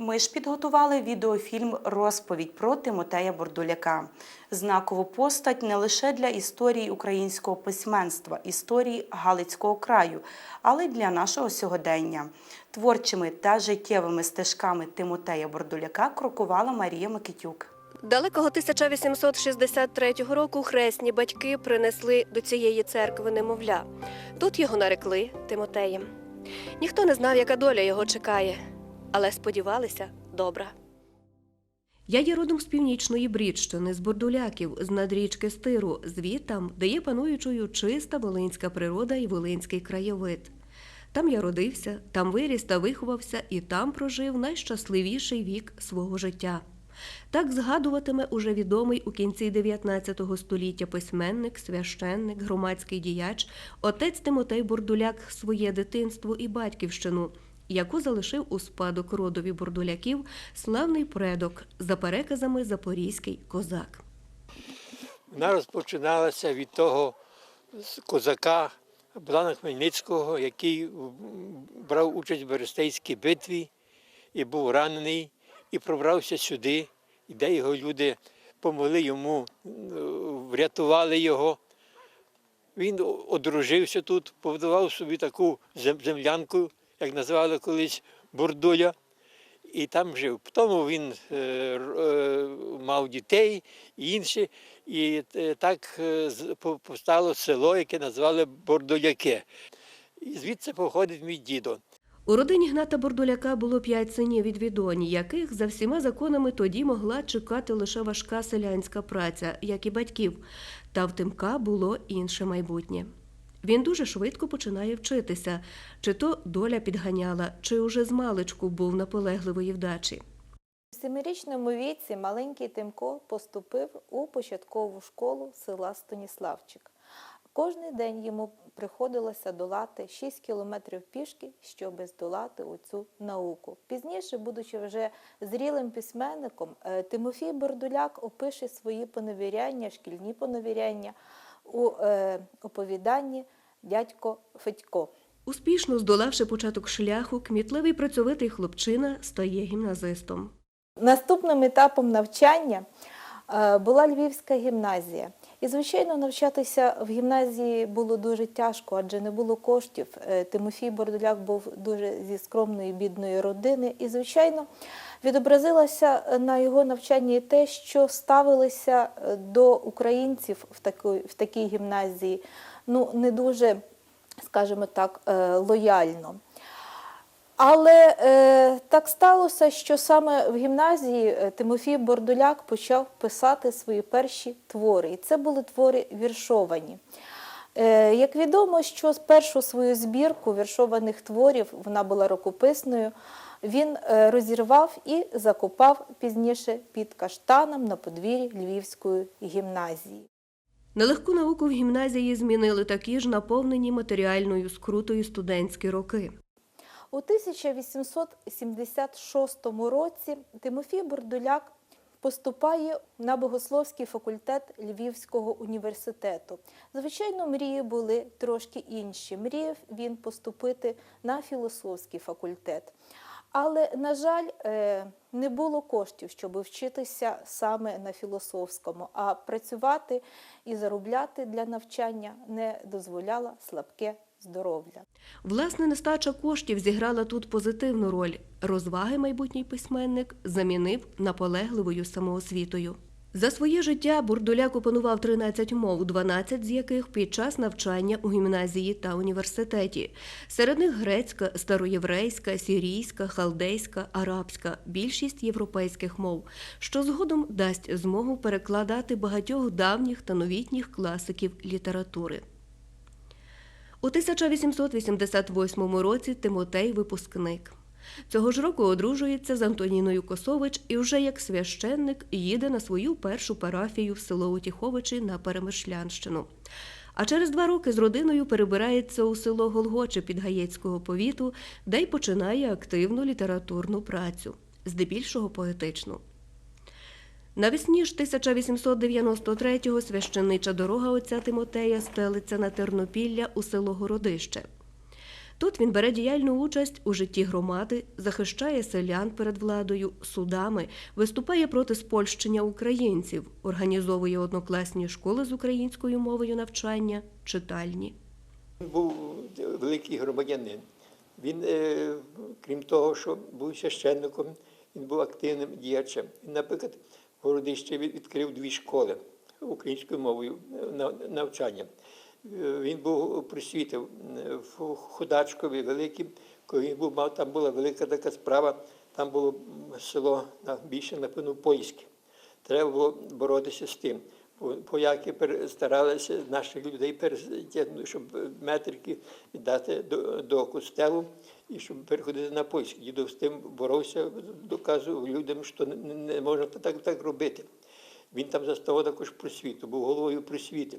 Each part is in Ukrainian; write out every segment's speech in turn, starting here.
Ми ж підготували відеофільм Розповідь про Тимотея Бордуляка. Знакову постать не лише для історії українського письменства, історії Галицького краю, але й для нашого сьогодення. Творчими та життєвими стежками Тимотея Бордуляка крокувала Марія Микитюк. Далекого 1863 року хресні батьки принесли до цієї церкви немовля. Тут його нарекли Тимотеєм. Ніхто не знав, яка доля його чекає, але сподівалися добра. Я є родом з північної Брідщини, з Бордуляків, з надрічки Стиру, звідтам, де є пануючою чиста волинська природа і волинський краєвид. Там я родився, там виріс та виховався, і там прожив найщасливіший вік свого життя. Так згадуватиме уже відомий у кінці 19 століття письменник, священник, громадський діяч, отець Тимотей Бордуляк своє дитинство і батьківщину, яку залишив у спадок родові бордуляків славний предок за переказами запорізький козак. Вона розпочиналася від того козака Богдана Хмельницького, який брав участь в Берестейській битві і був ранений, і пробрався сюди, де його люди помогли йому, е, врятували його. Він одружився тут, побудував собі таку землянку, як називали колись Бурдуля, і там жив. Потім він е, е, мав дітей і інші, і е, так постало село, яке назвали Бордуляки. І звідси походить мій дідо. У родині Гната Бордуляка було п'ять синів від відоні, яких за всіма законами тоді могла чекати лише важка селянська праця, як і батьків. Та в Тимка було інше майбутнє. Він дуже швидко починає вчитися, чи то доля підганяла, чи уже з маличку був наполегливої вдачі. У семирічному віці маленький Тимко поступив у початкову школу села Станіславчик. Кожний день йому приходилося долати 6 кілометрів пішки, щоб здолати оцю науку. Пізніше, будучи вже зрілим письменником, е, Тимофій Бордуляк опише свої поневіряння, шкільні поневіряння у е, оповіданні Дядько Федько. Успішно здолавши початок шляху, кмітливий працьовитий хлопчина стає гімназистом. Наступним етапом навчання е, була Львівська гімназія. І, звичайно, навчатися в гімназії було дуже тяжко, адже не було коштів. Е, Тимофій Бордуляк був дуже зі скромної бідної родини. І, звичайно, відобразилося на його навчанні те, що ставилися е, до українців в такій, в такій гімназії, ну, не дуже, скажімо так, е, лояльно. Але е, так сталося, що саме в гімназії е, Тимофій Бордуляк почав писати свої перші твори. І це були твори віршовані. Е, як відомо, що першу свою збірку віршованих творів, вона була рукописною, він е, розірвав і закопав пізніше під каштаном на подвір'ї Львівської гімназії. Нелегку науку в гімназії змінили такі ж наповнені матеріальною скрутою студентські роки. У 1876 році Тимофій Бордуляк поступає на богословський факультет Львівського університету. Звичайно, мрії були трошки інші. Мріяв він поступити на філософський факультет. Але, на жаль, е, не було коштів, щоб вчитися саме на філософському, а працювати і заробляти для навчання не дозволяла слабке здоров'я. Власне, нестача коштів зіграла тут позитивну роль. Розваги майбутній письменник замінив наполегливою самоосвітою. За своє життя Бурдуляк опанував 13 мов, 12 з яких під час навчання у гімназії та університеті. Серед них грецька, староєврейська, сірійська, халдейська, арабська, більшість європейських мов, що згодом дасть змогу перекладати багатьох давніх та новітніх класиків літератури. У 1888 році Тимотей випускник. Цього ж року одружується з Антоніною Косович і вже як священник їде на свою першу парафію в село Утіховичі на Перемишлянщину. А через два роки з родиною перебирається у село Голгоче під Гаєцького повіту, де й починає активну літературну працю, здебільшого поетичну. Навесні ж 1893-го священнича дорога отця Тимотея стелиться на Тернопілля у село Городище. Тут він бере діяльну участь у житті громади, захищає селян перед владою, судами, виступає проти спольщення українців, організовує однокласні школи з українською мовою навчання, читальні. Він був великий громадянин. Він, е, крім того, що був священником, він був активним діячем. Він, наприклад, в Городищі відкрив дві школи українською мовою е, на- навчання. Він був просвітив е, в Ходачкові великий, коли він був, мав, там була велика така справа, там було село на- більше, напевно, польське. Треба було боротися з тим. По- Поляки старалися наших людей перетягнути, щоб метрики віддати до, до костелу і щоб переходити на польський. Дідо з тим боровся, доказував людям, що не, можна так, так робити. Він там заставав також просвіту, був головою просвіти.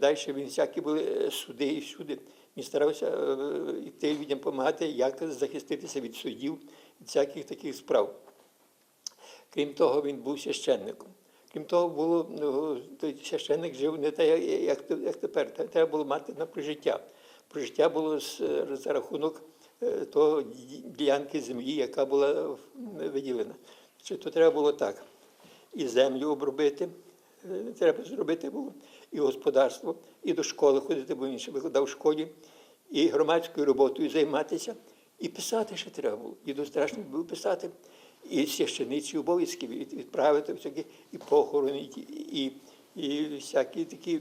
Далі він всякі були е, суди і всюди. Він старався е, йти людям допомагати, як захиститися від судів, від всяких таких справ. Крім того, він був священником. Крім того, було, ну, той священник жив не те, як, як тепер. Треба було мати на прожиття. Прожиття було е, за рахунок е, того ділянки землі, яка була е, виділена. То треба було так. І землю обробити, е, треба зробити було, і господарство, і до школи ходити, бо він ще викладав в школі, і громадською роботою займатися, і писати ще треба було. І страшно було писати. І священиці обов'язки відправити всякі і похорони, і, і, і всякі такі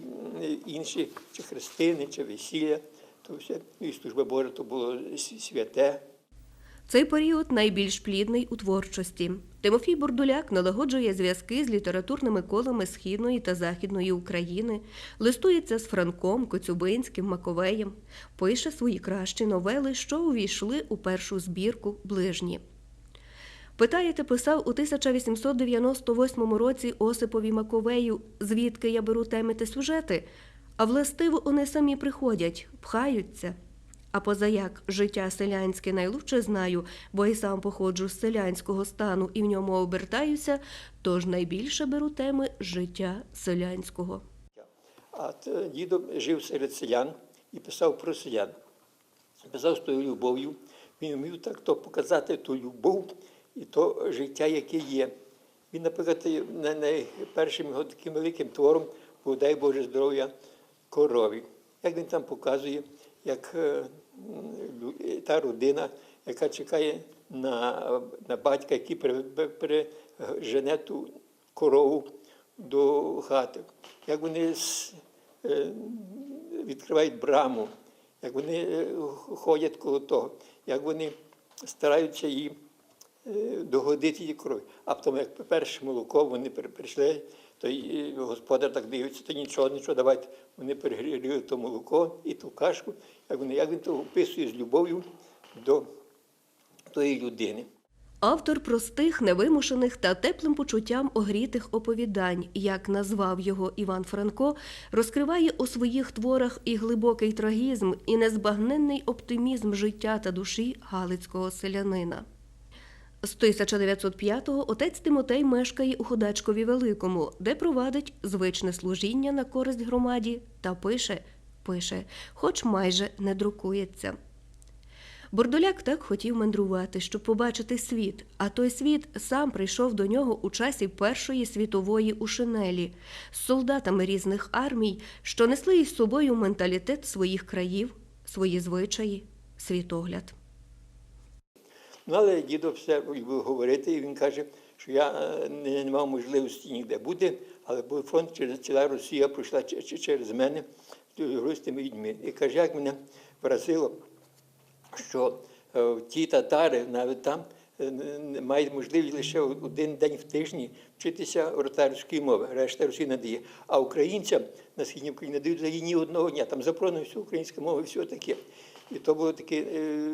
інші, чи хрестини, чи весілля. То все, і служба Божа то було святе. Цей період найбільш плідний у творчості. Тимофій Бурдуляк налагоджує зв'язки з літературними колами Східної та Західної України, листується з Франком, Коцюбинським, Маковеєм, пише свої кращі новели, що увійшли у першу збірку ближні. Питаєте, писав у 1898 році Осипові Маковею, звідки я беру теми та сюжети, а властиво вони самі приходять, пхаються. А позаяк життя селянське найлучше знаю, бо і сам походжу з селянського стану і в ньому обертаюся, тож найбільше беру теми життя селянського. А т- дідо жив серед селян і писав про селян. Писав з тою любов'ю. Він вмів так то показати ту любов і то життя, яке є. Він, наприклад, на- найпершим його таким великим твором був дай Боже здоров'я корові. Як він там показує, як е, та родина, яка чекає на, на батька, який пережене ту корову до хати, як вони е, відкривають браму, як вони е, ходять коло того, як вони стараються її е, догодити її крові. А потім, як перше молоко, вони при- прийшли, то й господар так дивиться, то нічого, нічого, давайте. Вони перегріли то молоко і ту кашку, як, вони, як він то описує з любов'ю до тої людини. Автор простих, невимушених та теплим почуттям огрітих оповідань, як назвав його Іван Франко, розкриває у своїх творах і глибокий трагізм, і незбагненний оптимізм життя та душі галицького селянина. З 1905-го отець Тимотей мешкає у Ходачкові Великому, де провадить звичне служіння на користь громаді та пише, пише, хоч майже не друкується. Бордоляк так хотів мандрувати, щоб побачити світ, а той світ сам прийшов до нього у часі Першої світової у шинелі з солдатами різних армій, що несли із собою менталітет своїх країв, свої звичаї, світогляд. Ну, але дідо все любив говорити, і він каже, що я е, не, не мав можливості ніде бути, але був фронт через ціла Росія пройшла через мене з тими людьми. І каже, як мене вразило, що е, ті татари навіть там е, мають можливість лише один день в тижні вчитися ортарської мови, решта Росії не дає. А українцям на східній Україні не дають взагалі ні одного дня. Там заборонено всю українська мова і все таке. І то було таке е,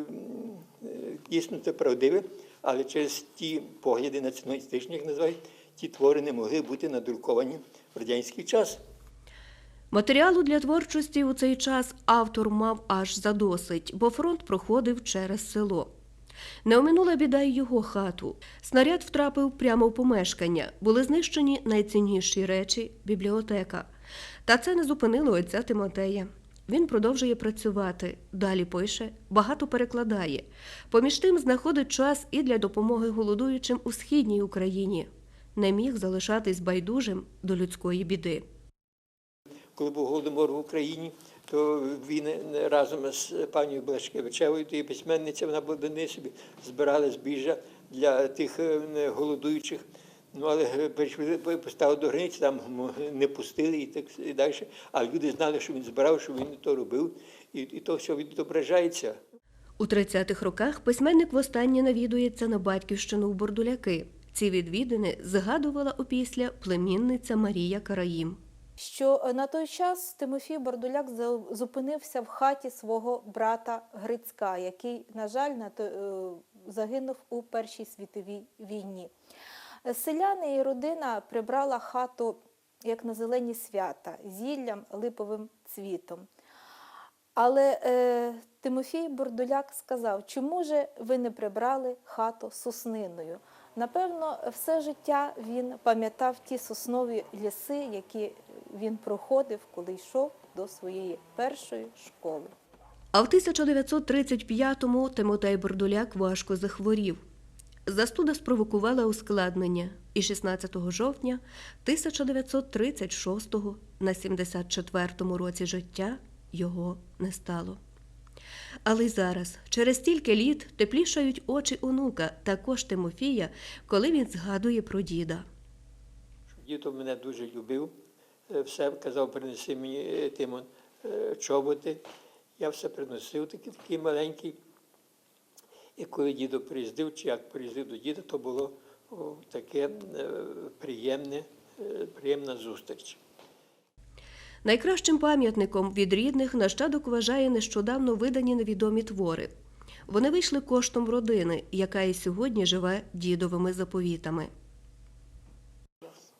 дійсно це правдиве, але через ті погляди націоналістичні, як називають, ті твори не могли бути надруковані в радянський час. Матеріалу для творчості у цей час автор мав аж задосить, бо фронт проходив через село. Не оминула біда й його хату. Снаряд втрапив прямо в помешкання. Були знищені найцінніші речі бібліотека. Та це не зупинило отця Тимотея. Він продовжує працювати, далі пише, багато перекладає. Поміж тим знаходить час і для допомоги голодуючим у східній Україні. Не міг залишатись байдужим до людської біди. Коли був голодомор в Україні, то він разом з пані Блашкевичевою, тією письменницею, вона була вони собі збирали збіжжя для тих е, голодуючих. Ну, але е, прийшли, поставили до границі, там не пустили і так і далі. А люди знали, що він збирав, що він то робив, і, і то все відображається. У 30-х роках письменник востаннє навідується на батьківщину в Бордуляки. Ці відвідини згадувала опісля племінниця Марія Караїм. що е, на той час Тимофій Бордуляк зупинився в хаті свого брата Грицька, який, на жаль, на то- е, загинув у Першій світовій війні. Селяни і родина прибрала хату як на зелені свята, зіллям, липовим цвітом. Але е, Тимофій Бордуляк сказав, чому же ви не прибрали хату сосниною? Напевно, все життя він пам'ятав ті соснові ліси, які він проходив, коли йшов до своєї першої школи. А в 1935-му Тимотей Бордуляк важко захворів. Застуда спровокувала ускладнення, і 16 жовтня 1936-го на 74-му році життя його не стало. Але й зараз, через стільки літ, теплішають очі онука, також Тимофія, коли він згадує про діда. Діто мене дуже любив, е, все казав, принеси мені е, Тимон е, чоботи. Я все приносив, такий такий маленький. І коли дідо приїздив, чи як приїздив до діда, то було таке е, приємне, е, приємна зустріч. Найкращим пам'ятником від рідних нащадок вважає нещодавно видані невідомі твори. Вони вийшли коштом родини, яка і сьогодні живе дідовими заповітами.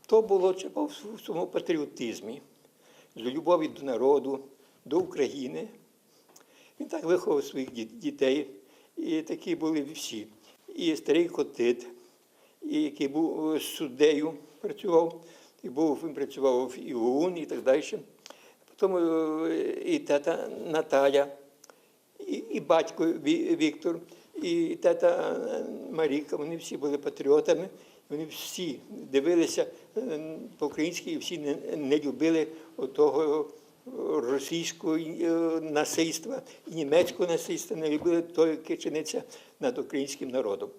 То було в своєму патріотизмі, з любові до народу, до України. Він так виховав своїх дітей, і такі були всі. І старий Котит, і який був е, суддею, працював, і був, він працював в ОУН, і так далі. Потім е, і тета Наталя, і, і батько Віктор, і тета е, Маріка, вони всі були патріотами, вони всі дивилися е, по-українськи і всі не, не любили того російського е, насильства і німецького насильства, не любили того, яке чиниться над українським народом.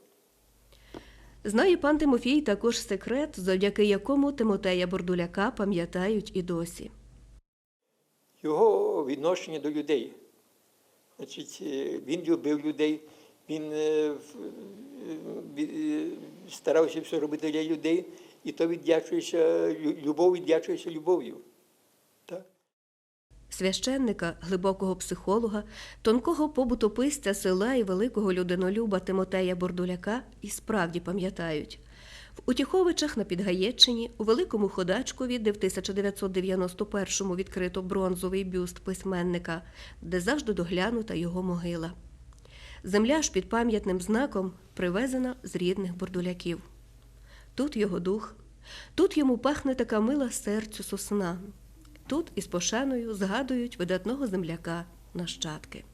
Знає пан Тимофій також секрет, завдяки якому Тимотея Бордуляка пам'ятають і досі. його відношення до людей. Значить, е, він любив людей, він е, старався все робити для людей, і то віддячується, любов віддячується любов'ю. Священника, глибокого психолога, тонкого побутописця села і великого людинолюба Тимотея Бордуляка і справді пам'ятають. В Утіховичах на Підгаєччині, у Великому Ходачкові, де в 1991-му відкрито бронзовий бюст письменника, де завжди доглянута його могила. Земля ж під пам'ятним знаком привезена з рідних бордуляків. Тут його дух, тут йому пахне така мила серцю сосна. Тут із пошаною згадують видатного земляка нащадки.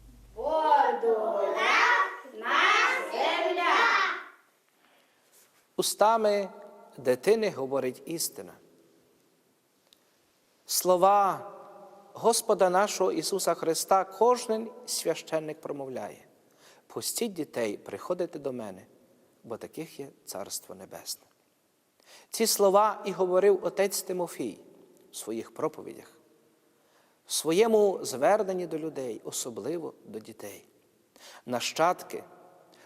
земля! Устами дитини говорить істина. Слова Господа нашого Ісуса Христа кожен священник промовляє. Пустіть дітей приходити до мене, бо таких є Царство Небесне. Ці слова і говорив отець Тимофій в своїх проповідях, в своєму зверненні до людей, особливо до дітей. Нащадки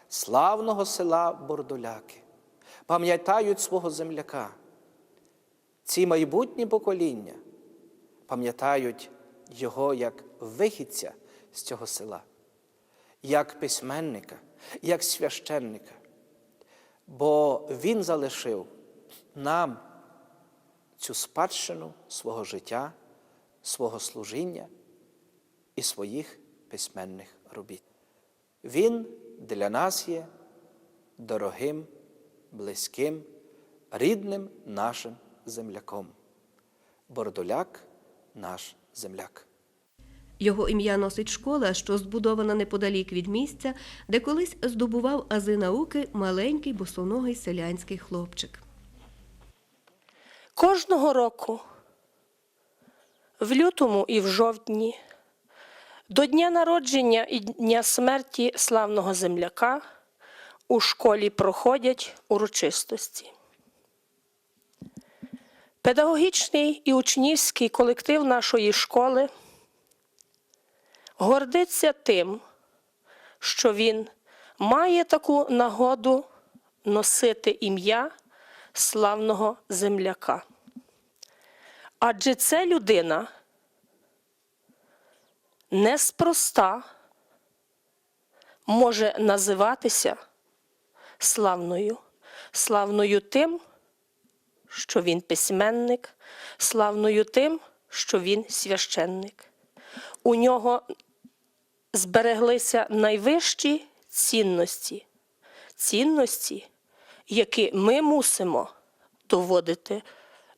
славного села Бордоляки пам'ятають свого земляка. Ці майбутні покоління пам'ятають його як вихідця з цього села, як письменника, як священника. Бо він залишив нам цю спадщину свого життя, свого служіння і своїх письменних робіт. Він для нас є дорогим, близьким, рідним нашим земляком. Бордоляк наш земляк. Його ім'я носить школа, що збудована неподалік від місця, де колись здобував ази науки маленький босоногий селянський хлопчик. Кожного року, в лютому і в жовтні, до дня народження і дня смерті славного земляка у школі проходять урочистості. Педагогічний і учнівський колектив нашої школи гордиться тим, що він має таку нагоду носити ім'я славного земляка. Адже це людина неспроста може називатися славною, славною тим, що він письменник, славною тим, що він священник. У нього збереглися найвищі цінності, цінності, які ми мусимо доводити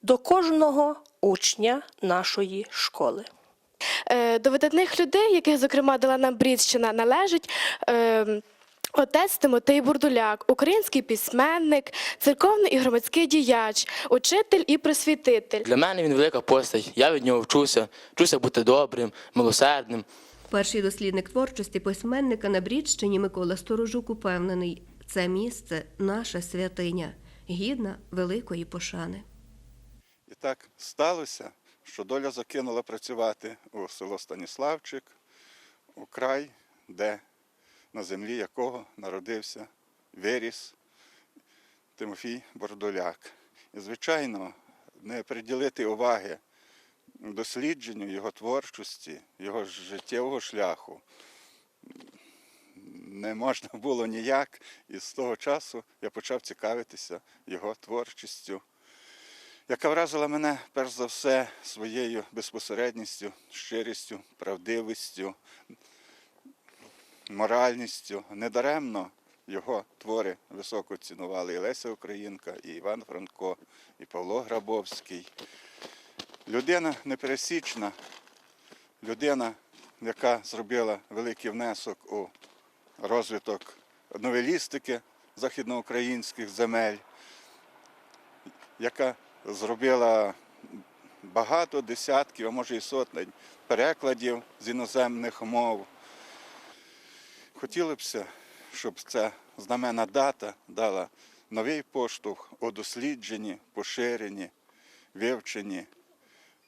до кожного учня нашої школи. Е, До видатних людей, яких, зокрема, Далана Брідщина належить. е, Отець Тимотей Бурдуляк, український письменник, церковний і громадський діяч, учитель і просвітитель. Для мене він велика постать. Я від нього вчуся, вчуся бути добрим, милосердним. Перший дослідник творчості письменника на Брідщині Микола Сторожук упевнений, це місце наша святиня, гідна великої пошани. І так сталося, що доля закинула працювати у село Станіславчик, у край, де на землі якого народився, виріс Тимофій Бордоляк. І, звичайно, не приділити уваги дослідженню його творчості, його життєвого шляху не можна було ніяк. І з того часу я почав цікавитися його творчістю яка вразила мене перш за все своєю безпосередністю, щирістю, правдивістю, моральністю. Недаремно його твори високо цінували і Леся Українка, і Іван Франко, і Павло Грабовський. Людина непересічна, людина, яка зробила великий внесок у розвиток новелістики західноукраїнських земель яка зробила багато десятків, а може і сотень перекладів з іноземних мов. Хотілося б, щоб ця знамена дата дала новий поштовх у дослідженні, поширенні, вивченні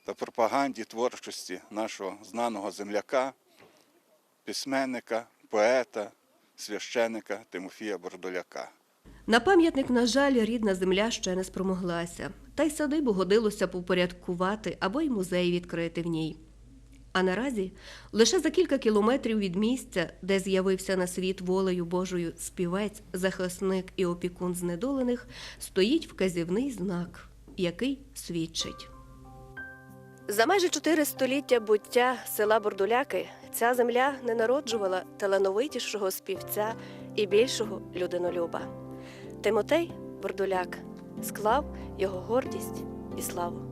та пропаганді творчості нашого знаного земляка, письменника, поета, священика Тимофія Бордоляка. На пам'ятник, на жаль, рідна земля ще не спромоглася, та й садибу годилося попорядкувати або й музей відкрити в ній. А наразі лише за кілька кілометрів від місця, де з'явився на світ волею Божою співець, захисник і опікун знедолених, стоїть вказівний знак, який свідчить. За майже чотири століття буття села Бордуляки ця земля не народжувала талановитішого співця і більшого людинолюба. Тимотей Бордуляк склав його гордість і славу.